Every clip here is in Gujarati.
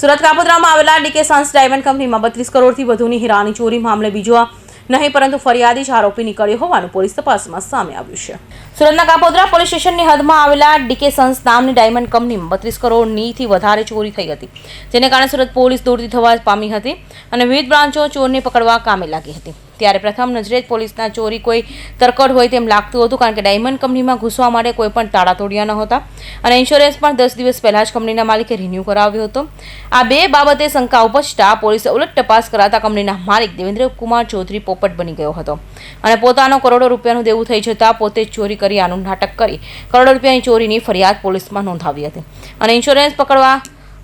સુરત કાપોદ્રામાં આવેલા ડીકે સન્સ ડાયમંડ કંપનીમાં બત્રીસ કરોડથી વધુની હીરાની ચોરી મામલે બીજો નહીં, પરંતુ ફરિયાદી જ આરોપી નીકળ્યો હોવાનું પોલીસ તપાસમાં સામે આવ્યું છે. સુરતના કાપોદ્રા પોલીસ સ્ટેશનની હદમાં આવેલા ડીકે સન્સ નામની ડાયમંડ કંપનીમાં બત્રીસ કરોડનીથી વધારે ચોરી થઈ હતી, જેને કારણે સુરત પોલીસ દોડતી થવા પામી હતી અને વિવિધ બ્રાન્ચો ચોરને પકડવા કામે લાગી હતી. ત્યારે પ્રથમ નજરે જ પોલીસના ચોરી કોઈ તરકડ હોય તેમ લાગતું હતું, કારણ કે ડાયમંડ કંપનીમાં ઘૂસવા માટે કોઈ પણ તાળા તોડ્યા ન હતા. અને ઇન્સ્યોરન્સ પણ દસ દિવસ પહેલાં જ કંપનીના માલિકે રિન્યૂ કરાવ્યો હતો. આ બે બાબતે શંકા ઉપજતા પોલીસે ઉલટ તપાસ કરાતા કંપનીના માલિક દેવેન્દ્ર કુમાર ચૌધરી પોપટ બની ગયો હતો. અને પોતાનો કરોડો રૂપિયાનું દેવું થઈ જતાં પોતે ચોરી કરી આનું નાટક કરી કરોડો રૂપિયાની ચોરીની ફરિયાદ પોલીસમાં નોંધાવી હતી. અને ઇન્સ્યોરન્સ પકડવા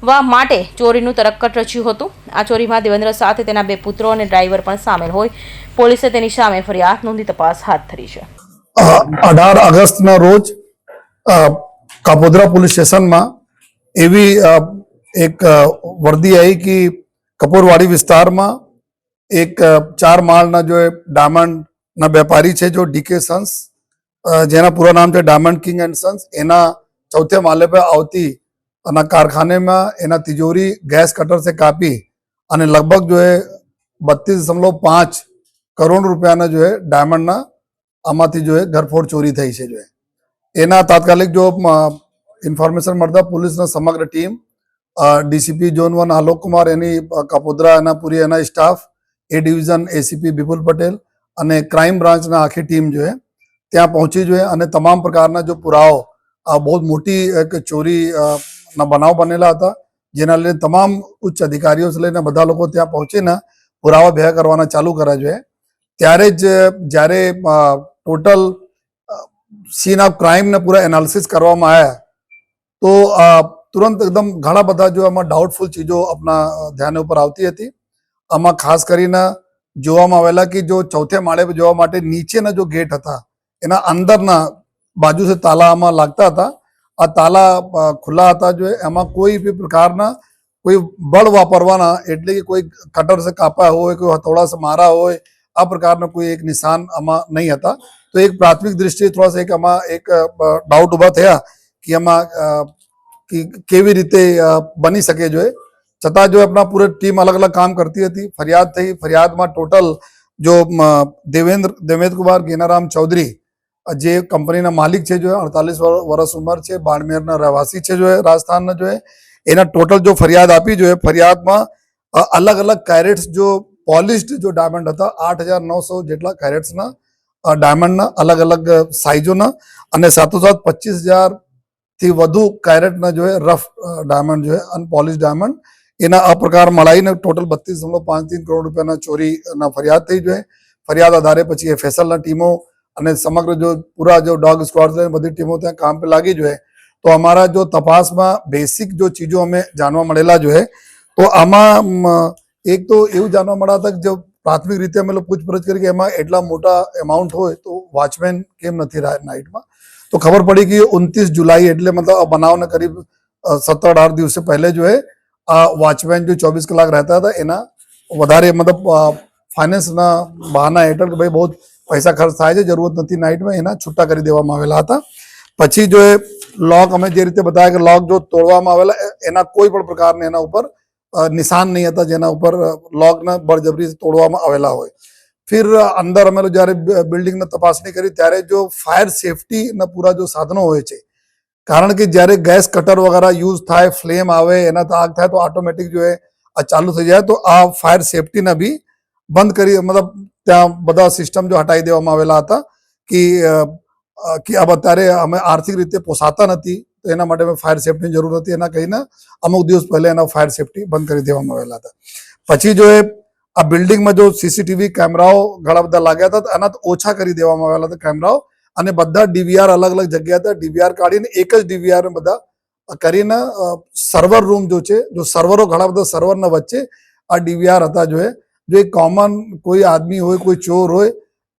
વા માટે ચોરીનું તરક્કટ રચ્યું હતું. આ ચોરીમાં દેવેન્દ્ર સાથે તેના બે પુત્રો અને ડ્રાઈવર પણ સામેલ હોય. પોલીસે તેની સામે ફરિયાદ નોંધી તપાસ હાથ ધરી છે. અઢાર ઓગસ્ટના રોજ કાપોદ્રા પોલીસ સ્ટેશનમાં એવી એક વર્દી આવી કે કપૂરવાડી વિસ્તારમાં એક ચાર માળના જો ડાયમંડના વેપારી છે જો ડીકે સન્સ જેના પૂરા નામ છે ડાયમંડ કિંગ એન્ડ સન્સ એના ચૌથે માલે પર આવતી અને કારખાનેમાં એના તિજોરી ગેસ કટર કાપી અને લગભગ જો એ બત્રીસ પાંચ કરોડ રૂપિયાના જો ડાયમંડના આમાંથી જો એ ઘરફોડ ચોરી થઈ છે જો એના તાત્કાલિક જો ઇન્ફોર્મેશન મળતા પોલીસના સમગ્ર team DCP zone one, Alok Kumar, એની કપોદરા, એના પૂરી, એના staff, A division, ACP Vipul Patel અને ક્રાઇમ બ્રાન્ચના આખી ટીમ જો ત્યાં પહોંચી જોઈએ અને તમામ પ્રકારના જો પુરાવો, આ બહુ મોટી એક ચોરી ના બનાવ બનેલા હતા, જેના લઈને તમામ ઉચ્ચ અધિકારીઓ લઈને બધા લોકો ત્યાં પહોંચીને પુરાવા ભેગા કરવાના ચાલુ કર્યા છે. ત્યારે જ જ્યારે ટોટલ સીન ઓફ ક્રાઇમને પૂરા એનાલિસિસ કરવામાં આવ્યા તો તુરંત એકદમ ઘણા બધા જો આમાં ડાઉટફુલ ચીજો આપણા ધ્યાન ઉપર આવતી હતી. આમાં ખાસ કરીને જોવામાં આવેલા કે જો ચોથે માળે જોવા માટે નીચેના જો ગેટ હતા, એના અંદરના બાજુ તાલા આમાં લાગતા હતા આ તાલા ખુલ્લા હતા જો એમાં કોઈ બી પ્રકારના કોઈ બળ વાપરવાના, એટલે કે કોઈ કટર સે કાપા હોય, કોઈ હથોડા સે મારા હોય, આ પ્રકારના કોઈ એક નિશાન આમાં નહીં હતા. તો એક પ્રાથમિક દ્રષ્ટિએ થોડા એક આમાં એક ડાઉટ ઊભા થયા કે આમાં કેવી રીતે બની શકે જોઈએ છતાં જો આપણા પૂરી ટીમ અલગ અલગ કામ કરતી હતી, ફરિયાદ થઈ, ફરિયાદમાં ટોટલ જો દેવેન્દ્ર દેવેન્દ્ર કુમાર ગેનારામ ચૌધરી જે કંપનીના માલિક છે, જો અડતાલીસ વર્ષ ઉંમર છે, બાડમેરના રહેવાસી છે, જો રાજસ્થાનના જો એના ટોટલ જો ફરિયાદ આપી જોઈએ ફરિયાદમાં અલગ અલગ કેરેટ્સ જો પોલિશ્ડ જો ડાયમંડ હતા, આઠ હજાર નવસો જેટલા કેરેટ્સના ડાયમંડના અલગ અલગ સાઇઝોના અને સાથોસાથ પચીસ હજારથી વધુ કેરેટના જો રફ ડાયમંડ જો અનપોલિશ ડાયમંડ એના આ પ્રકાર મળાઈને ટોટલ બત્રીસ દશમલવ પાંચ તીન કરોડ રૂપિયાના ચોરીના ફરિયાદ થઈ જોઈએ ફરિયાદ આધારે પછી એ ફેસલના ટીમો અને સમગ્ર જો પૂરા જો ડોગ સ્ક્વોડ છે, બધી ટીમો ત્યાં કામ પર લાગી જોઈએ તો અમારા જો તપાસમાં બેસિક જો ચીજો અમે જાણવા મળેલા જોઈએ તો આમાં એક તો એવું જાણવા મળ્યા હતા કે જો પ્રાથમિક રીતે અમે પૂછપરછ કરી કે એમાં એટલા મોટા એમાઉન્ટ હોય, તો વોચમેન કેમ નથી રહ્યા નાઇટમાં તો ખબર પડી કે ઉનત્રીસ જુલાઈ એટલે મતલબ આ બનાવને કરીબ સત્તર અઢાર દિવસે પહેલે જો એ આ વોચમેન જો ચોવીસ કલાક રહેતા હતા, એના વધારે મતલબ ફાઇનાન્સના બહાના હેઠળ કે ભાઈ બહુ પૈસા ખર્ચ થાય છે, જરૂરત નથી નાઇટમાં, એના છૂટા કરી દેવામાં આવેલા હતા. પછી જો એ લોક અમે જે રીતે બતાવ્યા કે લોક જો તોડવામાં આવેલા એના કોઈ પણ પ્રકારના એના ઉપર નિશાન નહીં હતા, જેના ઉપર લોકને બળજબરી તોડવામાં આવેલા હોય. ફિર અંદર અમે જ્યારે બિલ્ડિંગની તપાસણી કરી, ત્યારે જો ફાયર સેફટીના પૂરા જો સાધનો હોય છે, કારણ કે જ્યારે ગેસ કટર વગેરે યુઝ થાય, ફ્લેમ આવે, એના આગ થાય, તો ઓટોમેટિક જો એ ચાલુ થઈ જાય, તો આ ફાયર સેફટીના બી બંધ કરી, મતલબ ત્યાં બધા સિસ્ટમ જો હટાવી દેવામાં આવેલા હતા કે કે આ અત્યારે અમે આર્થિક રીતે પોસાતા નથી, તો એના માટે અમે ફાયર સેફટીની જરૂર હતી. એના કહીને અમુક દિવસ પહેલા એના ફાયર સેફટી બંધ કરી દેવામાં આવેલા હતા. પછી જો એ, આ બિલ્ડિંગમાં જો સીસીટીવી કેમેરાઓ ઘણા બધા લાગ્યા હતા એના ઓછા કરી દેવામાં આવેલા હતા કેમેરાઓ, અને બધા ડીવીઆર અલગ અલગ જગ્યા હતા. ડીવીઆર કાઢીને એક જ ડીવીઆર બધા કરીને સર્વર રૂમ જો છે, જો સર્વરો ઘણા બધા સર્વરના વચ્ચે આ ડીવીઆર હતા જો એ જો એક કોમન કોઈ આદમી હોય, કોઈ ચોર હોય,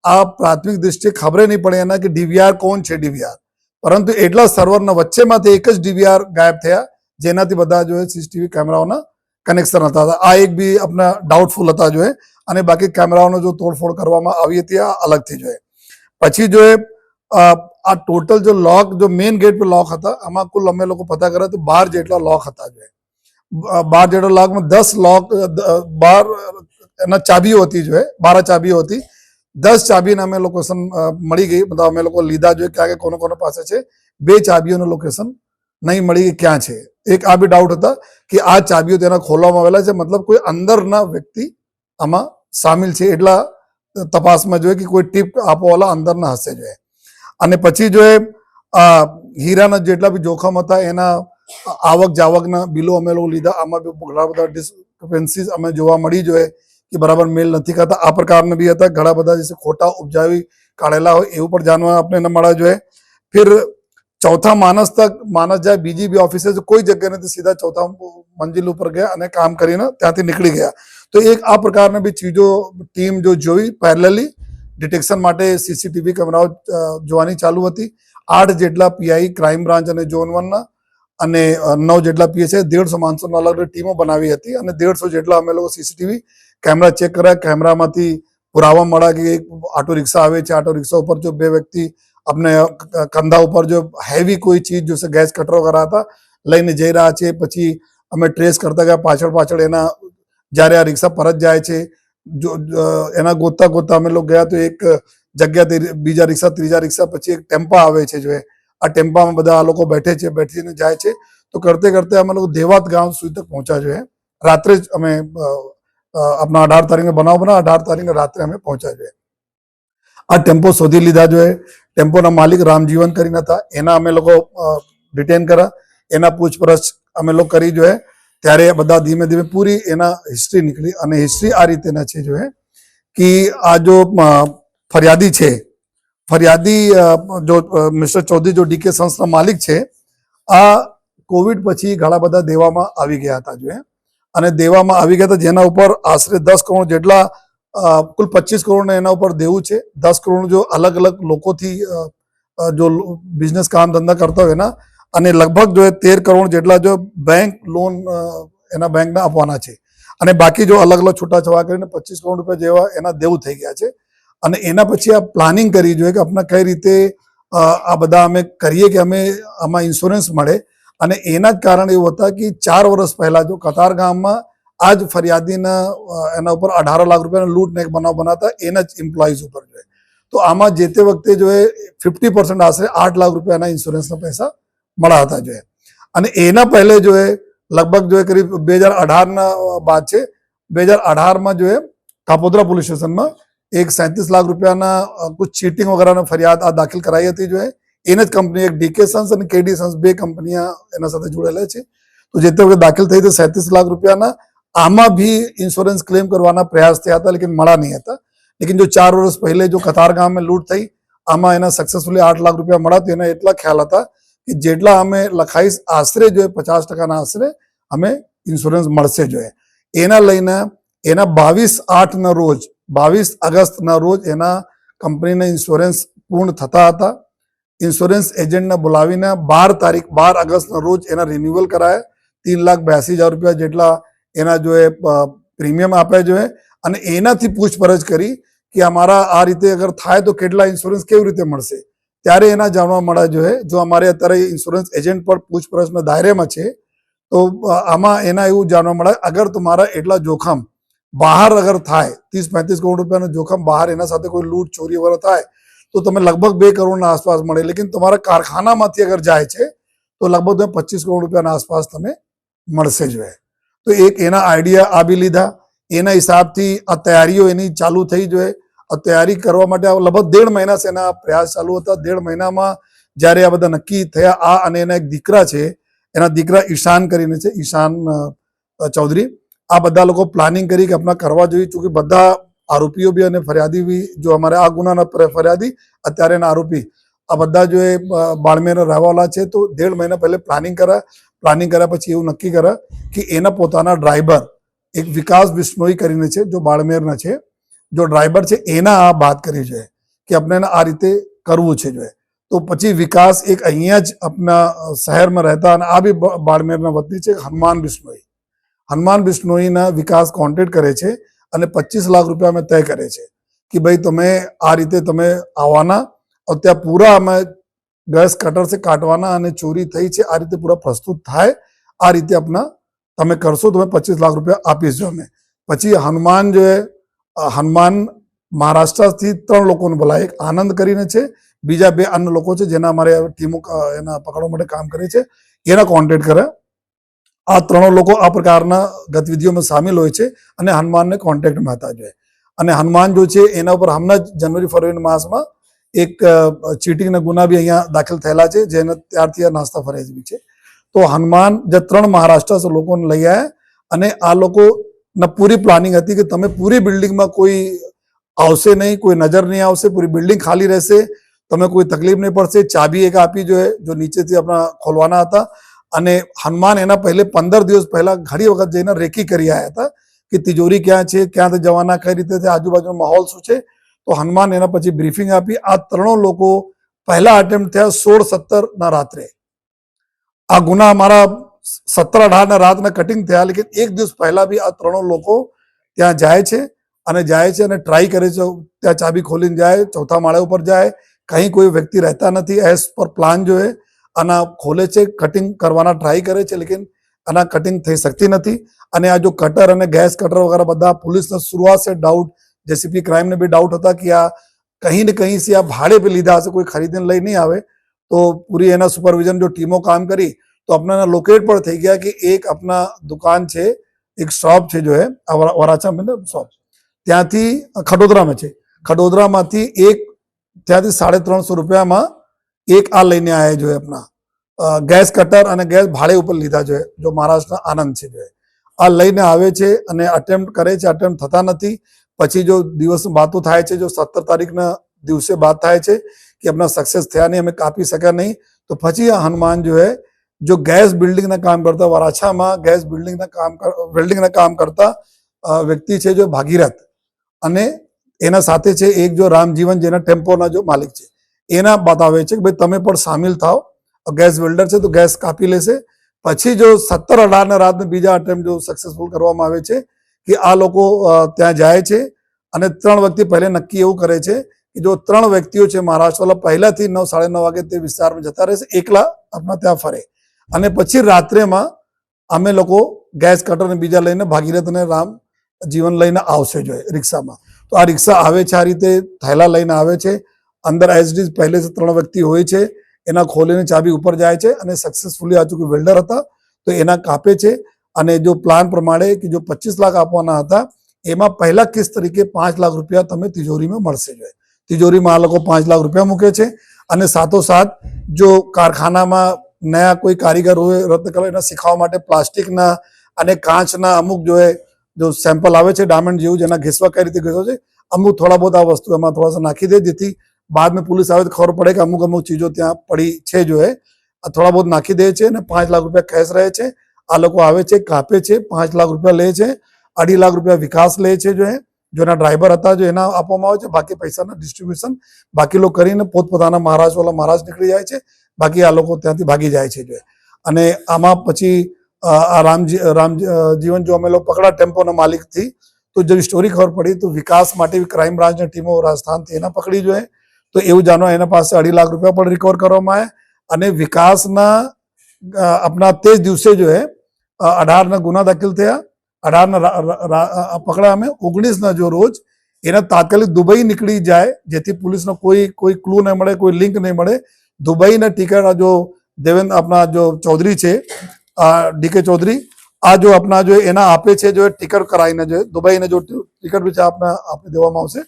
આ પ્રાથમિક દ્રષ્ટિએ ખબર નહીં પડે એના કે ડીવીઆર કોણ છે ડીવીઆર. પરંતુ એટલા સર્વરના વચ્ચેમાંથી એક જ ડીવીઆર ગાયબ થયા, જેનાથી બધા જો સીસીટીવી કેમેરાઓના કનેક્શન હતા. આ એક બી આપણા ડાઉટફુલ હતા જોઈએ અને બાકી કેમેરાઓનો જો તોડફોડ કરવામાં આવી હતી, આ અલગથી જોઈએ પછી જો એ આ ટોટલ જો લોક જો મેઇન ગેટ પર લોક હતા, આમાં કુલ અમે લોકો પતા કર્યા તો બાર જેટલા લોક હતા જોઈએ બાર જેટલા લોકમાં દસ લોક બાર એના ચાબીઓ હતી જો બારા ચાબીઓ હતી. દસ ચાબીને અમે લોકેશન મળી ગઈ. બધા અમે લોકો લીધા જોઈએ ક્યાં કે કોને કોનો પાસે છે. બે ચાબીઓનું લોકેશન નહીં મળી ગઈ, ક્યાં છે? એક આ બી ડાઉટ હતા કે આ ચાબીઓ તેના ખોલવામાં આવેલા છે. મતલબ કોઈ અંદરના વ્યક્તિ આમાં સામેલ છે એટલા તપાસમાં જોઈએ કે કોઈ ટીપ આપવાવાળા અંદરના હશે જોઈએ અને પછી જો આ હીરાના જેટલા બી જોખમ હતા, એના આવક જાવકના બિલો અમે લોકો લીધા. આમાં બી ઘણા બધા ડિસ્ક્રિપન્સીસ અમે જોવા મળી જોઈએ કે બરાબર મેલ નથી કરતા આ પ્રકારના બી હતા. ઘણા બધા જે ખોટા ઉપજાવી કાઢેલા હોય એવું પણ જાણવા આપણે ન મળવા જોઈએ. ફિર ચોથા માણસ તક માણસ જાય બીજી બી ઓફિસે કોઈ જગ્યા નથી, સીધા ચોથા મંજિલ ઉપર ગયા અને કામ કરીને ત્યાંથી નીકળી ગયા. તો એક આ પ્રકારની બી ચીજો, ટીમ જો જોઈ પેરેલલી ડિટેક્શન માટે સીસીટીવી કેમેરાઓ જોવાની ચાલુ હતી. આઠ જેટલા પીઆઈ ક્રાઇમ બ્રાન્ચ અને ઝોન વનના અને નવ જેટલા પીએસઆઈ દેડસો માણસોના અલગ ટીમો બનાવી હતી અને દેડસો જેટલા અમે લોકો સીસીટીવી કેમેરા ચેક કર્યા, કેમેરામાંથી પુરાવા મળ્યા કે એક ઓટો રિક્ષા આવે છે આટો રિક્ષા ઉપર જો બે વ્યક્તિ આપણે કંધા ઉપર જો હેવી કોઈ ચીજ જોશે, ગેસ કટરો કરા હતા લઈને જઈ રહ્યા છે, પછી અમે ટ્રેસ કરતા ગયા, પાછળ પાછળ એના જ્યારે આ રિક્ષા પરત જાય છે, જો એના ગોતતા ગોતતા અમે લોકો ગયા તો એક જગ્યાથી બીજા રિક્ષા, ત્રીજા રિક્ષા પછી એક ટેમ્પા આવે છે જો આ ટેમ્પામાં બધા આ લોકો બેઠે છે, બેઠીને જાય છે. તો કરતે કરતે અમે લોકો દેવાત ગામ સુધી તક પહોંચ્યા છે રાત્રે જ અમે આપણા અઢાર તારીખે બનાવ બના અઢાર તારીખે રાત્રે અમે પહોંચ્યા છે આ ટેમ્પો શોધી લીધા જોઈએ ટેમ્પોના માલિક રામજીવન કરીને હતા. એના અમે લોકો ડિટેન કર્યા. એના પૂછપરછ અમે લોકો કરી જોઈએ ત્યારે બધા ધીમે ધીમે પૂરી એના હિસ્ટ્રી નીકળી અને હિસ્ટ્રી આ રીતેના છે જોઈએ કે આ જો ફરિયાદી છે, ફરિયાદી જો મિસ્ટર ચૌધરી જો ડીકે સંસ્થા માલિક છે, આ કોવિડ પછી ઘણા બધા દેવામાં આવી ગયા હતા જો હે અને દેવામાં આવી ગયા હતા જેના ઉપર આશરે દસ કરોડ જેટલા કુલ પચીસ કરોડ એના ઉપર દેવું છે. દસ કરોડ જો અલગ અલગ લોકોથી જો બિઝનેસ કામ ધંધા કરતા હોય એના, અને લગભગ જો તેર કરોડ જેટલા જો બેંક લોન એના બેંકને આપવાના છે. અને બાકી જો અલગ અલગ છૂટાછવા કરીને પચીસ કરોડ રૂપિયા જેવા એના દેવું થઈ ગયા છે. અને એના પછી આ પ્લાનિંગ કરી જોઈએ કે આપણે કઈ રીતે આ બધા અમે કરીએ કે અમે આમાં ઇન્સ્યોરન્સ મળે. અને એના જ કારણ એવું હતા કે ચાર વર્ષ પહેલા જો કતાર ગામમાં આ જ ફરિયાદીના એના ઉપર અઢાર લાખ રૂપિયાનો લૂંટ ને એક બનાવ બનાવતા એના જ એમ્પ્લોઈઝ ઉપર જોઈએ તો આમાં જે તે વખતે જો એ ફિફ્ટી પર્સન્ટ આશરે આઠ લાખ રૂપિયાના ઇન્સ્યોરન્સના પૈસા મળ્યા હતા જોઈએ અને એના પહેલે જો એ લગભગ જો એ કરીબ બે હજાર અઢારના બાદ છે, બે હજાર અઢારમાં જો એ કાપોદ્રા પોલીસ સ્ટેશનમાં એક સેંત્રીસ લાખ રૂપિયાના કુછ ચીટિંગ વગેરેનો ફરિયાદ આ દાખલ કરાઈ હતી જો એ. એને જ કંપની એક ડીકે સન્સ અને કેડી સન્સ બે કંપનીઓ એના સાથે જોડેલા છે. તો જે તે વખતે દાખલ થઈ હતી સેંતીસ લાખ રૂપિયાના આમાં ભી ઇન્સ્યોરન્સ ક્લેમ કરવાના પ્રયાસ થયા હતા, લેકિન મળ્યા નહીં હતા. લેકિન જો ચાર વર્ષ પહેલે જો કતાર ગામમાં લૂંટ થઈ, આમાં એના સક્સેસફુલી આઠ લાખ રૂપિયા મળ્યા, તો એના એટલા ખ્યાલ હતા કે જેટલા અમે લખાઈશ, આશરે જો પચાસ ટકાના આશરે અમે ઇન્સ્યોરન્સ મળશે જોઈએ. એના લઈને એના બાવીસ આઠના રોજ, બાવીસ ઓગસ્ટના રોજ એના કંપનીના ઇન્સ્યોરન્સ પૂર્ણ થતા હતા. ઇન્સ્યોરન્સ એજન્ટને બોલાવીને બાર તારીખ, બાર ઓગસ્ટના રોજ એના રિન્યુઅલ કરાય. તીન લાખ બ્યાસી હજાર રૂપિયા જેટલા એના જો એ પ્રીમિયમ આપ્યા જોઈએ અને એનાથી પૂછપરછ કરી કે અમારા આ રીતે અગર થાય તો કેટલા ઇન્સ્યોરન્સ કેવી રીતે મળશે. ત્યારે એના જાણવા મળ્યા જોઈએ જો અમારે અત્યારે ઇન્સ્યોરન્સ એજન્ટ પર પૂછપરછના દાયરામાં છે, તો આમાં એના એવું જાણવા મળે અગર તમારા એટલા જોખમ બહાર અગર થાય ત્રીસ પાંત્રીસ કરોડ રૂપિયાનું જોખમ બહાર એના સાથે કોઈ લૂંટ ચોરી વગર થાય તો તમે લગભગ બે કરોડના આસપાસ મળે. લેકિન તમારા કારખાનામાંથી અગર જાય છે, તો લગભગ તમે પચીસ કરોડ રૂપિયાના આસપાસ તમે મળશે જોઈએ તો એક એના આઈડિયા આપી લીધા. એના હિસાબથી આ તૈયારીઓ એની ચાલુ થઈ જોઈએ આ તૈયારી કરવા માટે લગભગ દેઢ મહિના છે એના પ્રયાસ ચાલુ હતા. દેઢ મહિનામાં જ્યારે આ બધા નક્કી થયા, આ અને એના એક દીકરા છે, એના દીકરા ઈશાન કરીને છે, ઈશાન ચૌધરી. આ બધા લોકો પ્લાનિંગ કરી કે આપણા કરવા જોઈએ ચૂંકિ બધા આરોપીઓ બી અને ફરિયાદી બી જો અમારે આ ગુનાના ફરિયાદી, અત્યારે એના આરોપી. આ બધા જો એ બાળમેર રહેવાવાળા છે તો દેઢ મહિના પહેલે પ્લાનિંગ કર્યા. પ્લાનિંગ કર્યા પછી એવું નક્કી કર્યા કે એના પોતાના ડ્રાઈવર એક વિકાસ બિશ્નોઈ કરીને છે, જો બાળમેરના છે, જો ડ્રાઈવર છે, એના આ વાત કરી છે કે આપણે આ રીતે કરવું છે જોઈએ તો પછી વિકાસ એક અહીંયા જ આપણા શહેરમાં રહેતા અને આ બી, બાળમેરના વતની છે, હનુમાન બિશ્નોઈ. હનુમાન બિશ્નોઈના વિકાસ કોન્ટેક્ટ કરે છે અને પચીસ લાખ રૂપિયા અમે તય કરે છે કે ભાઈ તમે આ રીતે તમે આવવાના. ત્યાં પૂરા અમે ગેસ કટરથી કાટવાના અને ચોરી થઈ છે, આ રીતે પૂરા પ્રસ્તુત થાય, આ રીતે આપના તમે કરશો તમે અમે પચીસ લાખ રૂપિયા આપીશું અમે. પછી હનુમાન જે હનુમાન મહારાષ્ટ્રથી ત્રણ લોકોને બોલાય એક આનંદ કરીને છે, બીજા બે અન્ય લોકો છે જેના અમારે ટીમો એના પકડવા માટે કામ કરે છે, એના કોન્ટેક્ટ કરે. આ ત્રણો લોકો આ પ્રકારના ગતિવિધિઓમાં સામેલ હોય છે અને હનુમાનને કોન્ટેક્ટમાં હતા જોઈએ અને હનુમાન જો છે, એના ઉપર હમણાં જ જાન્યુઆરી ફરવરી માસમાં એક ચીટિંગના ગુના બી અહીંયા દાખલ થયેલા છે, જેને ત્યારથી આ નાસ્તા ફરિયાદ બી છે. તો હનુમાન જે ત્રણ મહારાષ્ટ્ર લોકોને લઈ આવ્યા અને આ લોકોના પૂરી પ્લાનિંગ હતી કે તમે પૂરી બિલ્ડિંગમાં કોઈ આવશે નહીં, કોઈ નજર નહીં આવશે, પૂરી બિલ્ડિંગ ખાલી રહેશે, તમે કોઈ તકલીફ નહીં પડશે, ચાબી એક આપી જોઈએ જો નીચેથી આપણા ખોલવાના હતા અને હનુમાન એના પહેલે પંદર દિવસ પહેલા ઘણી વખત જઈને રેકી કરી આવ્યા હતા કે તિજોરી ક્યાં છે ક્યાંથી જવાના, કઈ રીતે આજુબાજુનો માહોલ શું છે. તો હનુમાન એના પછી બ્રીફિંગ આપી. આ ત્રણો લોકો પહેલા અટેમ્પ્ટ થયા સોળ સત્તર ના રાત્રે. આ ગુના અમારા સત્તર અઢાર ના રાતના કટિંગ થયા, લેકિન એક દિવસ પહેલા બી આ ત્રણો લોકો ત્યાં જાય છે અને જાય છે અને ટ્રાય કરે છે. ત્યાં ચાબી ખોલીને જાય, ચોથા માળે ઉપર જાય કहीं કોઈ વ્યક્તિ રહેતા નથી એઝ પર પ્લાન જો હે આના ખોલે છે કટિંગ કરવાના ટ્રાય કરે છે, લેકિન આના કટિંગ થઈ શકતી નથી. અને આ જો કટર અને ગેસ કટર વગેરે બધા પોલીસને શરૂઆત છે ડાઉટ જેસીપી ક્રાઇમને બી ડાઉટ હતા કે આ કहीं ને કहीं આ ભાડે પર લીધા હશે, કોઈ ખરીદીને લઈ નહીં આવે. તો પૂરી એના સુપરવિઝન જો ટીમો કામ કરી, તો આપણાના લોકેટ પર થઈ ગયા કે એક આપણા દુકાન છે, એક શોપ છે જો હે વરાછા મતલબ શોપ ત્યાંથી ખડોદરામાં છે. ખડોદરામાંથી એક, ત્યાંથી સાડા ત્રણસો રૂપિયામાં એક આ લઈને આવ્યા જોઈએ આપણા ગેસ કટર અને ગેસ ભાડે ઉપર લીધા જોઈએ જો મહારાષ્ટ્રના આનંદ છે જોઈએ આ લઈને આવે છે અને અટેમ્પ્ટ કરે છે અટેમ્પ્ટ થતા નથી. પછી જો દિવસ બાતું થાય છે, જો સત્તર તારીખના દિવસે બાદ થાય છે કે આપણા સક્સેસ થયા નહીં, અમે કાપી શક્યા નહીં, તો પછી આ હનુમાન જો જો ગેસ બિલ્ડિંગના કામ કરતા, વરાછામાં ગેસ બિલ્ડિંગના કામ બિલ્ડિંગના કામ કરતા વ્યક્તિ છે જો ભાગીરથ. અને એના સાથે છે એક જો રામજીવન જેના ટેમ્પોના જો માલિક છે. એના બતાવે છે કે ભાઈ તમે પણ સામેલ થાઓ. ગેસ વેલ્ડર છે તો ગેસ કાપી લેશે. પછી જો સત્તર અઢારના રાતને બીજા અટેમ્પ જો સક્સેસફુલ કરવામાં આવે છે કે આ લોકો ત્યાં જાય છે અને ત્રણ વ્યક્તિ પહેલે નક્કી એવું કરે છે કે જો ત્રણ વ્યક્તિઓ છે મહારાષ્ટ્રવાળા પહેલાથી નવ, સાડા નવ વાગે તે વિસ્તારમાં જતા રહેશે, એકલા આપણા ત્યાં ફરે. અને પછી રાત્રેમાં અમે લોકો ગેસ કટર અને બીજા લઈને ભાગીરથ અને રામ જીવન લઈને આવશે જોઈએ રિક્ષામાં. તો આ રિક્ષા આવે છે આ રીતે થેલા લઈને આવે છે. અંદર એસડીઝ પહેલેથી ત્રણ વ્યક્તિ હોય છે, એના ખોલીને ચાબી ઉપર જાય છે અને સક્સેસફુલી આ ચૂંકે વેલ્ડર હતા. તો એના કાપે છે અને જો પ્લાન પ્રમાણે કે જો પચીસ લાખ આપવાના હતા, એમાં પહેલા કેસ તરીકે પાંચ લાખ રૂપિયા તમે તિજોરીમાં મળશે જોઈએ. તિજોરીમાં આ લોકો પાંચ લાખ રૂપિયા મૂકે છે અને સાથોસાથ જો કારખાનામાં નયા કોઈ કારીગર હોય, રદ રત્નકલા એના શીખવા માટે પ્લાસ્ટિકના અને કાચના અમુક જો જો સેમ્પલ આવે છે ડાયમંડ જેવું જેના ઘેસવા કઈ રીતે ઘેસો છે, અમુક થોડા બહુ આ વસ્તુ એમાં થોડા નાખી દે, જેથી बाद में पुलिस આવે તો ખબર પડે કે અમુક અમુક ચીજો ત્યાં પડી છે જો એ આ થોડા बहुत નાખી દે છે અને પાંચ લાખ રૂપિયા કેશ રહે છે આ લોકો આવે છે કાપે છે પાંચ લાખ રૂપિયા લે છે અઢી લાખ રૂપિયા વિકાસ લે છે જો એ જોના ડ્રાઈવર હતા જો એના આપવામાં આવે છે બાકી પૈસાના ડિસ્ટ્રીબ્યુશન બાકી લોકો કરીને પોતપોતાના મહારાષ્ટ્ર વાળા મહારાષ્ટ્ર નીકળી જાય છે બાકી આ લોકો ત્યાંથી ભાગી જાય છે જો એ. અને આમાં પછી અ, આ રામજી રામ જીવન જો અમે લોકો પકડા ટેમ્પોના માલિકથી તો જેવી સ્ટોરી ખબર પડી તો વિકાસ માટે ક્રાઇમ બ્રાન્ચની ટીમો રાજસ્થાનથી એના પકડી જોઈએ તો એવું જાણવા એના પાસે અઢી લાખ રૂપિયા પણ રિકવર કરવામાં આવ્યા અને વિકાસના આપણા તે જ દિવસે જો હે અઢારના ગુના દાખલ થયા. અઢારના પકડા અમે. ઓગણીસના જો રોજ એના તાત્કાલિક દુબઈ નીકળી જાય, જેથી પોલીસનો કોઈ કોઈ ક્લુ નહીં મળે, કોઈ લિંક નહીં મળે. દુબઈના ટિકિટ જો દેવેન્દ્ર આપણા જો ચૌધરી છે ડીકે ચૌધરી, આ જો આપણા જો એના આપે છે, જો ટિકિટ કરાવીને જો દુબઈને જો ટિકિટ છે આપને આપી દેવામાં આવશે.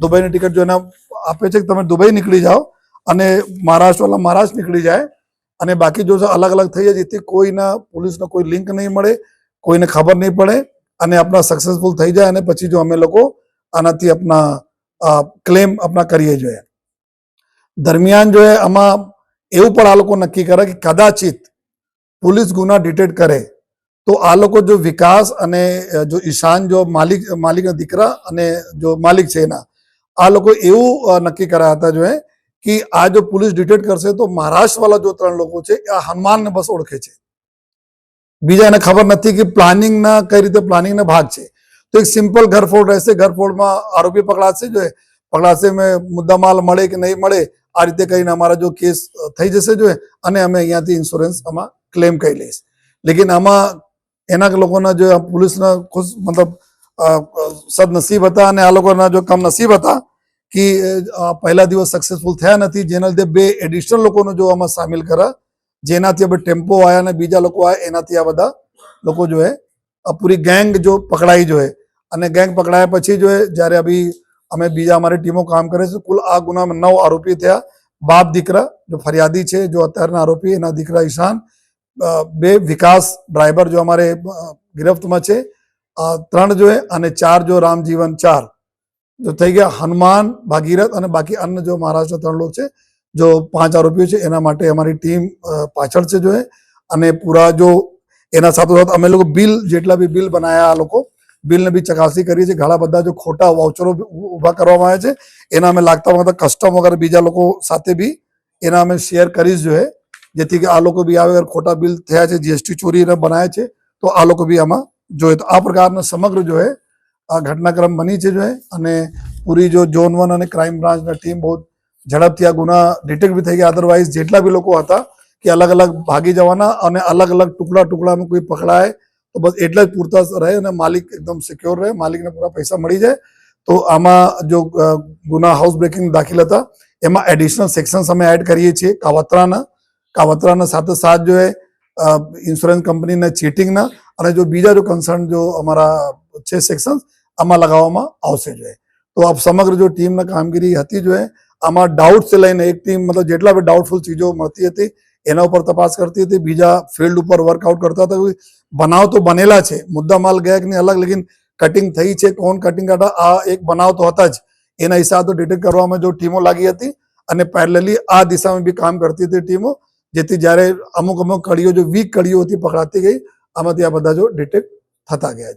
દુબઈની ટિકિટ જો આપે છે કે તમે દુબઈ નીકળી જાઓ અને મહારાષ્ટ્રવાળા મહારાષ્ટ્ર નીકળી જાય અને બાકી જો અલગ અલગ થઈ જાય જેથી કોઈના પોલીસનો કોઈ લિંક નહીં મળે, કોઈને ખબર નહીં પડે અને આપણા સક્સેસફુલ થઈ જાય અને પછી જો અમે લોકો આનાથી આપણા ક્લેમ આપણા કરીએ જોઈએ. દરમિયાન જો આમાં એવું પણ આ લોકો નક્કી કરે કે કદાચિત પોલીસ ગુના ડિટેક્ટ કરે તો આ લોકો જો વિકાસ અને જો ઈશાન જો માલિક, માલિકના દીકરા અને જો માલિક છે એના આ લોકો એવું નક્કી કર્યા હતા જો કે આ જો પોલીસ ડિટેક્ટ કરશે તો મહારાષ્ટ્ર વાળા જો ત્રણ લોકો છે આ હનુમાનને બસ ઓળખે છે. બીજા એને ખબર નથી કે પ્લાનિંગના કઈ રીતે પ્લાનિંગના ભાગ છે. તો એક સિમ્પલ ઘરફોડ રહેશે, ઘરફોડમાં આરોપી પકડાશે જો પકડાશે મેં મુદ્દામાલ મળે કે નહીં મળે, આ રીતે કરીને અમારા જો કેસ થઈ જશે જો અને અમે અહીંયાથી ઇન્સ્યોરન્સ આમાં ક્લેમ કરી લઈશ. લેકિન આમાં એના લોકોના જો પોલીસના ખુશ, મતલબ સદનસીબ હતા અને આ લોકોના જો કમનસીબ હતા કે પહેલા દિવસ સક્સેસફુલ થયા નથી, જેના લીધે બે એડિશનલ લોકોનો જો આમાં સામેલ કર્યા, જેનાથી હવે ટેમ્પો આવ્યા અને બીજા લોકો આવ્યા એનાથી આ બધા લોકો જો હે પૂરી ગેંગ જો પકડાઈ જો અને ગેંગ પકડાયા પછી જો જ્યારે અભી અમે બીજા અમારી ટીમો કામ કરે છે, કુલ આ ગુનામાં નવ આરોપી થયા. બાપ દીકરા જો ફરિયાદી છે, જો અત્યારના આરોપી, એના દીકરા ઈશાન બે વિકાસ ડ્રાઈવર જો અમારે ગિરફ્તમાં છે. ત્રણ જોઈએ અને ચાર જો રામજીવન ચાર. જો થઈ ગયા હનુમાન, ભાગીરથ અને બાકી અન્ન જો મહારાષ્ટ્ર ત્રણ લોક છે, જો પાંચ આરોપીઓ છે, એના માટે અમારી ટીમ પાછળ છે જોઈએ અને પૂરા જો એના સાથોસાથ અમે લોકો બિલ, જેટલા બી બિલ બનાયા આ લોકો, બિલને બી ચકાસણી કરી છે ઘણા બધા જો ખોટા વાઉચરો ઊભા કરવામાં આવ્યા છે, એના અમે લાગતા વખતે કસ્ટમ વગર બીજા લોકો સાથે બી એના અમે શેર કરીશ જો હે જેથી કે આ લોકો બી આવે ખોટા બિલ થયા છે જીએસટી ચોરીને બનાવ્યા છે, તો આ લોકો બી આમાં જોઈએ તો આ પ્રકારનો સમગ્ર જો હે આ ઘટનાક્રમ બની છે જો હે અને પૂરી જો ઝોન વન અને ક્રાઇમ બ્રાન્ચના ટીમ બહુ ઝડપથી આ ગુના ડિટેક્ટ બી થઈ ગયા. અદરવાઇઝ જેટલા બી લોકો હતા કે અલગ અલગ ભાગી જવાના અને અલગ અલગ ટુકડા ટુકડામાં કોઈ પકડાય, તો બસ એટલા જ પૂરતા રહે અને માલિક એકદમ સિક્યોર રહે, માલિકને પૂરા પૈસા મળી જાય. તો આમાં જો ગુના હાઉસ બ્રેકિંગ દાખલ હતા, એમાં એડિશનલ સેક્શન્સ અમે એડ કરીએ છીએ. કાવતરાના કાવતરાના સાથે સાથ જો એ ઇન્સ્યોરન્સ કંપનીના ચીટિંગના અને જો બીજા જો કન્સર્ન જો અમારા છે સેક્શન્સ આમાં લગાવવામાં આવશે જોઈએ તો આ સમગ્ર જો ટીમના કામગીરી હતી જો એ, આમાં ડાઉટથી લઈને એક ટીમ મતલબ જેટલા બી ડાઉટફુલ ચીજો મળતી હતી, એના ઉપર તપાસ કરતી હતી, બીજા ફિલ્ડ ઉપર વર્કઆઉટ કરતા હતા બનાવ તો બનેલા છે. મુદ્દા માલ ગયા કે નહીં અલગ, લેકિન કટિંગ થઈ છે, કોણ કટિંગ કાઢા, આ એક બનાવ તો હતા જ. એના હિસાબે ડિટેક્ટ કરવામાં જો ટીમો લાગી હતી અને પેરેલલી આ દિશામાં બી કામ કરતી હતી ટીમો જેથી જ્યારે અમુક અમુક કડીઓ, જો વીક કડીઓ હતી, પકડાતી ગઈ, આમાંથી આ બધા જો ડિટેક્ટ થતા ગયા છે.